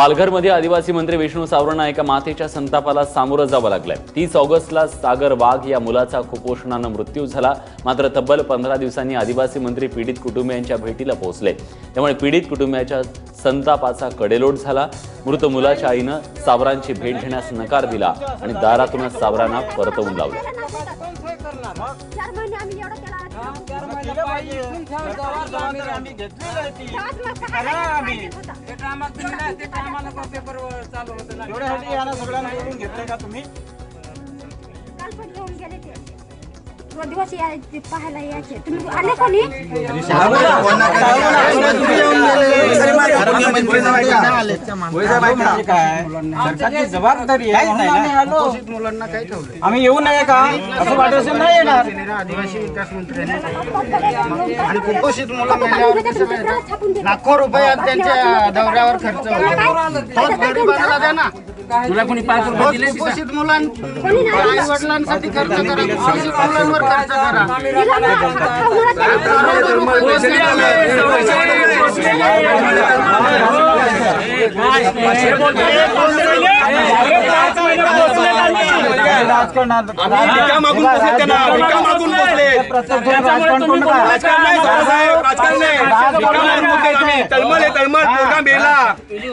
पालघरमध्ये आदिवासी मंत्री विष्णू सावरांना एका मातेच्या संतापाला सामोरं जावं लागलंय. तीस ऑगस्टला सागर वाघ या मुलाचा कुपोषणानं मृत्यू झाला. मात्र तब्बल पंधरा दिवसांनी आदिवासी मंत्री पीडित कुटुंबियांच्या भेटीला पोहोचले. त्यामुळे पीडित कुटुंबियाच्या संतापाचा कडेलोट झाला. मृत मुलाच्या आईनं सावरांची भेट घेण्यास नकार दिला आणि दारातूनच सावरांना परतवून लावलं. चार महिने आम्ही एवढं केला आम्ही घेतलेलं आहे ती. तेव्हाच मग सहा करा महिने आम्ही. पाहिजे होता. ते टायमाला तुम्ही नाही, ते टायमाला तो पेपर चालू होतं ना. एवढ्यासाठी यांना सगळ्यांना बोलून घेतलंय का तुम्ही काल पण येऊन गेले ते दोन दिवस यायचे पाहायला यायचे तुम्ही आले कोणी म्हणजे काय? सरकारची जबाबदारी आहे म्हणून आम्ही आलो. आम्ही येऊ नये का? असं वाटायचं नाही येणार. आदिवासी विकास मंत्र्यांनी आणि कुपोषित मुलं मेल्यावर लाखो रुपये त्यांच्या दौऱ्यावर खर्च होतो तोच गरिबांना द्या ना तुला कोणी पाच तोच कुपोषित मुलां आई वडिलांसाठी खर्च करा. कुपोषित मुलांवर खर्च करा. तळमळ तळमळ पोरगा मेला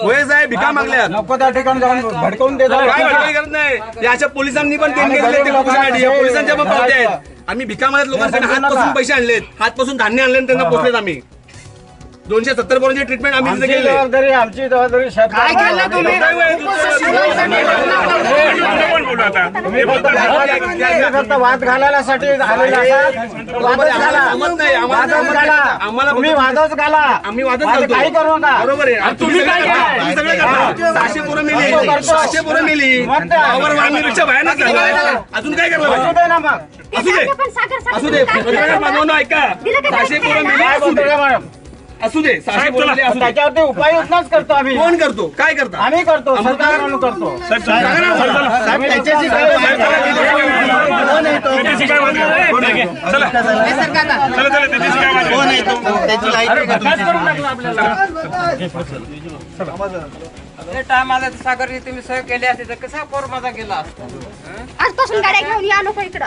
होय साहेब भिका मागल्या नको त्या ठिकाणी जाऊन भडकवून देतात काय भडकली करत नाही या अशा पोलिसांनी पण देणगी दिली ते पोलिसांच्या पण पावत्या आहेत आम्ही भिका मागत लोकांसाठी हातपासून पैसे आणलेत. हातपासून धान्य आणले त्यांना पोचलेत आम्ही. दोनशे सत्तर पोरांची ट्रीटमेंट आम्ही तिथे केली. जबाबदारी आमची जबाबदारी काय केलं तुम्ही? फक्त वाद घालायसाठी आम्हाला तुम्ही वादच घाला. आम्ही वादच वाद घालतो. काही करू नका. बरोबर आहे. तुम्ही काय तुम्ही सगळं करता. सहाशे पोरं मिली. सहाशे पोरं मिली. भयानक झालं अजून काय करणार? असू? दे असू दे. पत्रकार ऐका. सहाशे पोरं मिली. काय असू दे. मॅडम असू दे सहाशे पोरं मिली असू दे. त्याच्यावरती उपाययोजनाच करतो आम्ही. कोण करतो? काय करता? आम्ही करतो सरकार म्हणून करतो. साहेब त्याच्याची काय कोण आहे तो? कोण आहे तो? त्याची लायकी आहे का तुमची? टायमाला सागर तुम्ही सहयोग केली असते तर कसा पोर माझा गेला असता? आजपासून गाड्या घेऊन या नको इकडं.